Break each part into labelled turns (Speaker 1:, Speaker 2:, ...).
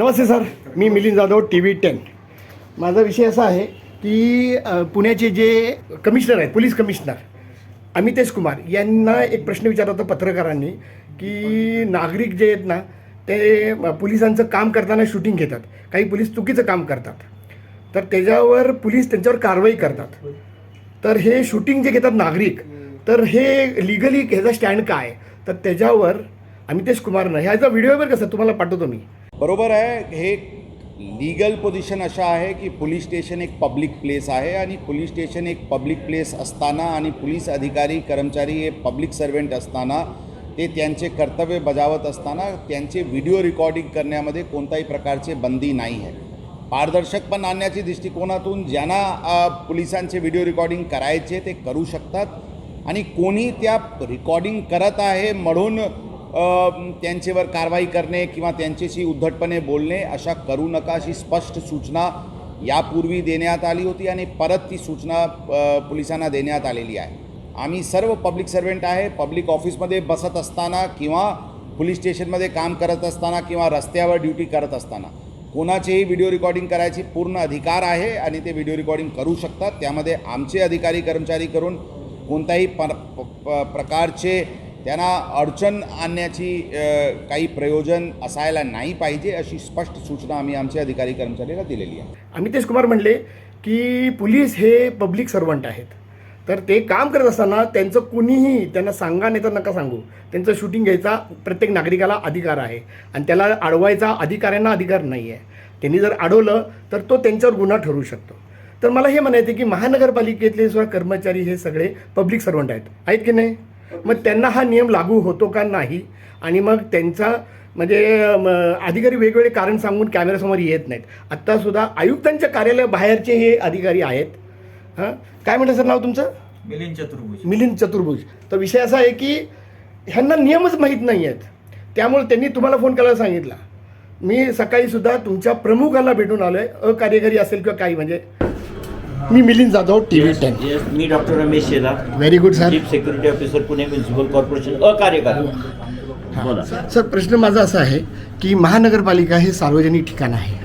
Speaker 1: नमस्ते sir मी Milind Jadhav T V ten. माझा विषय असा आहे की पुण्याचे जे कमिशनर आहेत पोलीस कमिशनर अमितेश कुमार यांना एक प्रश्न विचारला होता पत्रकारांनी की नागरिक जे आहेत ना ते पोलिसांचं काम करताना शूटिंग घेतात. काही पोलीस चुकीचं काम करतात. तर त्याच्यावर पोलीस त्यांच्यावर कारवाई करतात. तर हे शूटिंग जे घेतात नागरिक तर हे लिगली ह्याचा स्टँड काय? तर त्याच्यावर अमितेश कुमारनं ह्याचा व्हिडिओ बरं कसं तुम्हाला पाठवतो मी.
Speaker 2: बरोबर आहे हे लीगल पोझिशन अशा आहे की पोलीस स्टेशन एक पब्लिक प्लेस आहे आणि पोलीस स्टेशन एक पब्लिक प्लेस असताना आणि पोलीस अधिकारी कर्मचारी हे पब्लिक सर्वंट असताना ते त्यांचे कर्तव्य बजावत असताना त्यांचे व्हिडिओ रेकॉर्डिंग करण्यामध्ये कोणत्याही प्रकारचे बंदी नाही आहे. पारदर्शक पण आणण्याच्या दृष्टिकोनातून ज्यांना पोलिसांचे व्हिडिओ रेकॉर्डिंग करायचे ते करू शकतात आणि कोणी त्या रेकॉर्डिंग करत आहे म्हणून त्यांच्यावर कारवाई करणे किंवा त्यांच्याशी उद्धटपणे बोलणे अशा करू नका अशी स्पष्ट सूचना यापूर्वी देण्यात आली होती आणि परत ती सूचना पोलिसांना देण्यात आलेली आहे. आम्ही सर्व पब्लिक सर्वंट आहे पब्लिक ऑफिसमध्ये बसत असताना किंवा पोलीस स्टेशनमध्ये काम करत असताना किंवा रस्त्यावर ड्युटी करत असताना कोणाचेही व्हिडिओ रेकॉर्डिंग करायची पूर्ण अधिकार आहे आणि ते व्हिडिओ रेकॉर्डिंग करू शकतात. त्यामध्ये आमचे अधिकारी कर्मचारी करून कोणत्याही पर प- प- प्रकारचे त्यांना अडचण आणण्याची काही प्रयोजन असायला नाही पाहिजे अशी स्पष्ट सूचना आम्ही आमच्या अधिकारी कर्मचाऱ्याला दिलेली आहे.
Speaker 1: अमितेश कुमार म्हणले की पोलीस हे पब्लिक सर्वंट आहेत. तर ते काम करत असताना त्यांचं कुणीही त्यांना सांगा नाही तर नका सांगू. त्यांचं शूटिंग घ्यायचा प्रत्येक नागरिकाला अधिकार आहे. आणि त्याला अडवायचा अधिकाऱ्यांना अधिकार नाही आहे. त्यांनी जर अडवलं तर तो त्यांच्यावर गुन्हा ठरू शकतो. तर मला हे म्हणायचं की महानगरपालिकेतले सुद्धा कर्मचारी हे सगळे पब्लिक सर्वंट आहेत. आहेत की नाही? मग त्यांना हा नियम लागू होतो का नाही? आणि मग त्यांचा म्हणजे अधिकारी वेगवेगळे कारण सांगून कॅमेऱ्यासमोर येत नाहीत. आत्तासुद्धा आयुक्तांच्या कार्यालय बाहेरचे हे अधिकारी आहेत. हां? काय म्हणतं सर नाव तुमचं?
Speaker 3: मिलिंद चतुर्भुज.
Speaker 1: मिलिंद चतुर्भुज. तर विषय असा आहे की ह्यांना नियमच माहीत नाही आहेत. त्यामुळे त्यांनी तुम्हाला फोन करायला सांगितला. मी सकाळी सुद्धा तुमच्या प्रमुखाला भेटून आलोय. अकार्यकारी असेल किंवा काही म्हणजे मी Milind Jadhav T V ten
Speaker 4: yes मी doctor Ramesh Shelar.
Speaker 1: Very good sir
Speaker 4: chief security officer Pune municipal corporation अकार्यकारी. बोला.
Speaker 1: सर प्रश्न माझा असा आहे की महानगरपालिका हे सार्वजनिक ठिकाण आहे.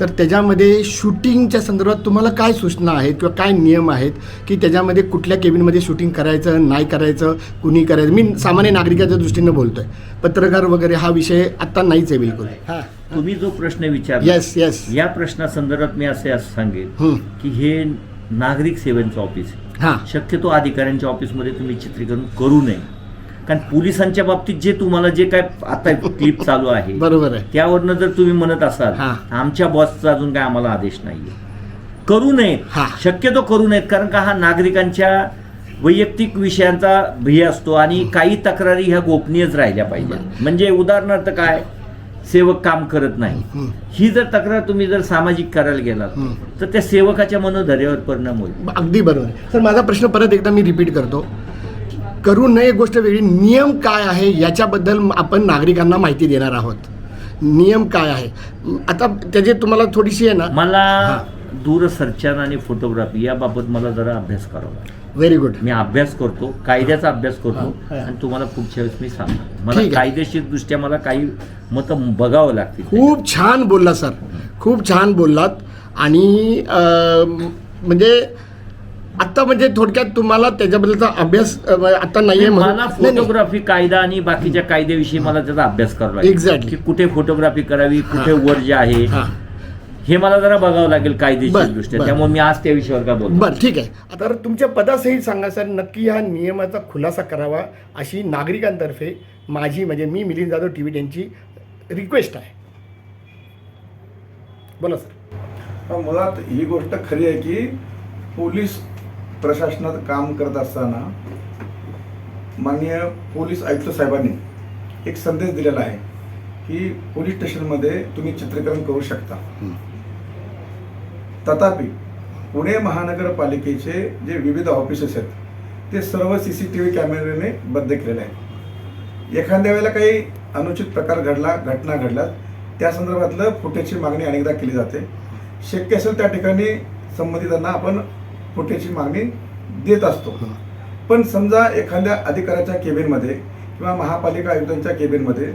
Speaker 1: तर त्याच्यामध्ये शूटिंगच्या संदर्भात तुम्हाला काय सूचना आहेत किंवा काय नियम आहेत की त्याच्यामध्ये कुठल्या केबिनमध्ये शूटिंग करायचं नाही करायचं कुणी करायचं? मी सामान्य नागरिकाच्या दृष्टीनं बोलतोय. पत्रकार वगैरे हा विषय आत्ता नाहीच आहे बिलकुल. हां
Speaker 4: तुम्ही जो प्रश्न विचारला
Speaker 1: येस येस
Speaker 4: या प्रश्नासंदर्भात मी असे असं सांगेन. की हे नागरिक सेवांचं ऑफिस आहे.
Speaker 1: हां.
Speaker 4: शक्यतो अधिकाऱ्यांच्या ऑफिसमध्ये तुम्ही चित्रीकरण करू नये. कारण पोलिसांच्या बाबतीत जे तुम्हाला जे काय आता क्लिप चालू आहे
Speaker 1: बरोबर आहे
Speaker 4: त्यावरनं जर तुम्ही म्हणत असाल
Speaker 1: हा.
Speaker 4: आमच्या बॉसचा अजून काय आम्हाला आदेश नाहीये करू नये
Speaker 1: हा.
Speaker 4: शक्यतो करू नयेत कारण का हा नागरिकांच्या वैयक्तिक विषयांचा भय असतो आणि काही तक्रारी ह्या गोपनीयच राहिल्या पाहिजे म्हणजे उदाहरणार्थ काय सेवक काम करत नाही
Speaker 1: हं.
Speaker 4: जर तक्रार तुम्ही जर सामाजिक करायला गेलात. तर त्या सेवकाच्या मनोधैर्यावर परिणाम होईल
Speaker 1: अगदी बरोबर आहे. सर माझा प्रश्न परत एकदा मी रिपीट करतो करू नये गोष्ट वेगळी. नियम काय आहे याच्याबद्दल आपण नागरिकांना माहिती देणार आहोत. नियम काय आहे? आता त्याची तुम्हाला थोडीशी आहे ना?
Speaker 4: मला दूरसंचार आणि फोटोग्राफी याबाबत मला जरा अभ्यास करावा.
Speaker 1: व्हेरी गुड
Speaker 4: मी अभ्यास करतो कायद्याचा अभ्यास करतो. आणि तुम्हाला पुढच्या वेळेस मी सांगतो मला. कायदेशीर दृष्ट्या मला काही मतं बघावं लागतील.
Speaker 1: खूप छान बोलला सर. खूप छान बोललात. आणि म्हणजे आत्ता म्हणजे थोडक्यात तुम्हाला त्याच्याबद्दलचा अभ्यास आता नाहीये
Speaker 4: मला. फोटोग्राफी कायदा आणि बाकीच्या कायद्याविषयी मला त्याचा अभ्यास करावा. की कुठे फोटोग्राफी करावी कुठे वर्ज आहे
Speaker 1: हां.
Speaker 4: मला जरा बघावं लागेल कायदेशीर दृष्ट्या. त्यामुळे मी आज त्या विषयावर का बोलतो
Speaker 1: बरं ठीक आहे. आता तुमच्या पदासहित सांगा सर नक्की ह्या नियमाचा खुलासा करावा अशी नागरिकांतर्फे माझी म्हणजे मी मिलिंद जाधव टी व्ही त्यांची रिक्वेस्ट आहे. बोला सर.
Speaker 5: मुळात ही गोष्ट खरी आहे की पोलीस प्रशासनात काम करत असताना माननीय पोलीस आयुक्त साहेबांनी एक संदेश दिलेला आहे की पोलीस स्टेशनमध्ये तुम्ही चित्रीकरण करू शकता. तथापि पुणे महानगरपालिकेचे जे विविध ऑफिसेस आहेत ते सर्व सी सी टी व्ही कॅमेऱ्याने बंद केलेले आहेत. एखाद्या वेळेला काही अनुचित प्रकार घडला घटना घडल्यात त्या संदर्भातलं फुटेजची मागणी अनेकदा केली जाते. शक्य असेल त्या ठिकाणी संबंधितांना आपण फुटेजची मागणी देत असतो. पण समजा एखाद्या अधिकाऱ्याच्या केबिनमध्ये किंवा महापालिका आयुक्तांच्या केबिनमध्ये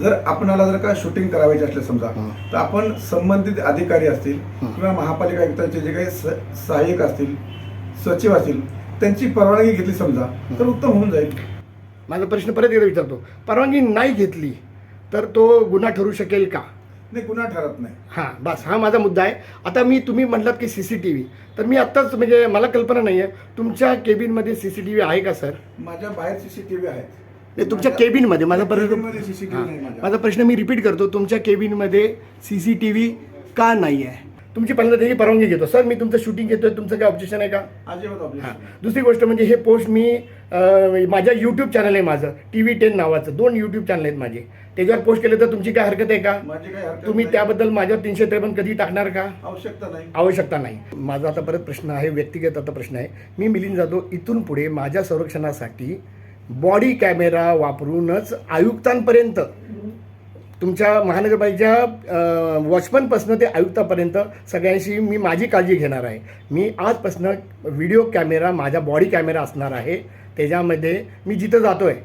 Speaker 5: जर आपणाला जर का शूटिंग करावायची असले समजा. तर आपण संबंधित अधिकारी असतील किंवा महापालिका आयुक्तांचे जे काही सहाय्यक असतील सचिव असतील त्यांची परवानगी घेतली समजा तर उत्तम होऊन जाईल.
Speaker 1: माझा प्रश्न परत एकदा विचारतो. परवानगी नाही घेतली तर तो गुन्हा ठरू शकेल का?
Speaker 5: नाही गुन्हा ठरत नाही.
Speaker 1: हां बस हा माझा मुद्दा आहे. आता मी तुम्ही म्हटलात की सी सी टी व्ही. तर मी आत्ताच म्हणजे मला कल्पना नाही आहे तुमच्या केबिनमध्ये सी सी टी व्ही आहे का सर?
Speaker 5: माझ्या बाहेर सीसीटीव्ही आहेत.
Speaker 1: नाही तुमच्या
Speaker 5: माझ्या-
Speaker 1: केबिनमध्ये माझा
Speaker 5: केबिनमध्ये
Speaker 1: प्रश्न
Speaker 5: CCTV
Speaker 1: हां.
Speaker 5: नाही माझ्या.
Speaker 1: माझा प्रश्न मी रिपीट करतो. तुमच्या केबिनमध्ये सी सी टी व्ही का नाही आहे? तुमची पहिल्यांदा त्याची परवानगी घेतो. सर मी तुमचं शूटिंग घेतोय. तुमचं काय ऑब्जेक्शन आहे का?
Speaker 5: अजिबात
Speaker 1: हां.
Speaker 5: नाही.
Speaker 1: दुसरी गोष्ट म्हणजे हे पोस्ट मी माझ्या यूट्यूब चॅनल आहे माझं. टी व्ही टेन नावाचं. दोन यूट्यूब चॅनल आहेत माझे. त्याच्यावर पोस्ट केले तर तुमची काय हरकत आहे का?
Speaker 5: माझी काही हरकत
Speaker 1: तुम्ही
Speaker 5: नाही.
Speaker 1: त्याबद्दल माझ्यावर तीनशे त्रेपन्न कधी टाकणार का?
Speaker 5: आवश्यकता नाही.
Speaker 1: आवश्यकता नाही. माझा आता परत प्रश्न आहे व्यक्तिगत आता प्रश्न आहे. मी मिलिंद जाधव इथून पुढे माझ्या संरक्षणासाठी बॉडी कॅमेरा वापरूनच आयुक्तांपर्यंत तुमच्या महानगरपालिकेच्या वॉचमनपासून ते आयुक्तापर्यंत सगळ्यांशी मी माझी काळजी घेणार आहे. मी आजपासून व्हिडिओ कॅमेरा माझा बॉडी कॅमेरा असणार आहे. त्याच्यामध्ये मी जिथं जातो आहे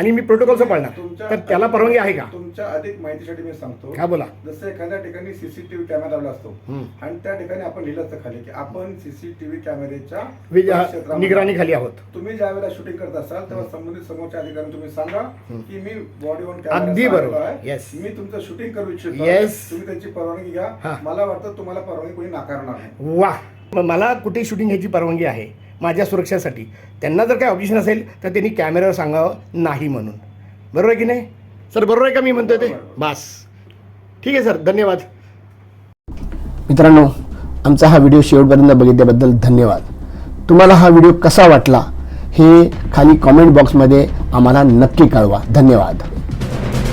Speaker 1: आणि मी प्रोटोकॉलचं पाळणार. तर त्याला परवानगी आहे का?
Speaker 5: तुमच्या अधिक माहितीसाठी मी सांगतो.
Speaker 1: का बोला.
Speaker 5: जसं एखाद्या ठिकाणी सीसीटीव्ही कॅमेरा लावला असतो. आणि त्या ठिकाणी आपण लिहिलं असतं खाली की आपण सीसीटीव्ही परिक्षेत्रामध्ये-
Speaker 1: निगराणी खाली आहोत.
Speaker 5: तुम्ही ज्या वेळेला शूटिंग करत असाल तेव्हा संबंधित समोरच्या अधिकाऱ्यांना तुम्ही सांगा की मी बॉडी ऑन
Speaker 1: अगदी बरोबर.
Speaker 5: मी तुमचं शूटिंग करू इच्छितो. तुम्ही त्यांची परवानगी घ्या. मला वाटतं तुम्हाला परवानगी कोणी नाकारणार नाही.
Speaker 1: वा मला कुठे शूटिंग घ्यायची परवानगी आहे? माझ्या सुरक्षेसाठी. त्यांना जर काय ऑब्जेक्शन असेल तर त्यांनी कॅमेऱ्यावर सांगावं नाही म्हणून. बरोबर आहे की नाही? सर बरोबर आहे का मी म्हणतोय ते? बास. ठीक आहे सर. धन्यवाद. मित्रांनो आमचा हा व्हिडिओ शेवटपर्यंत बघितल्याबद्दल धन्यवाद. तुम्हाला हा व्हिडिओ कसा वाटला हे खाली कॉमेंट बॉक्समध्ये आम्हाला नक्की कळवा. धन्यवाद.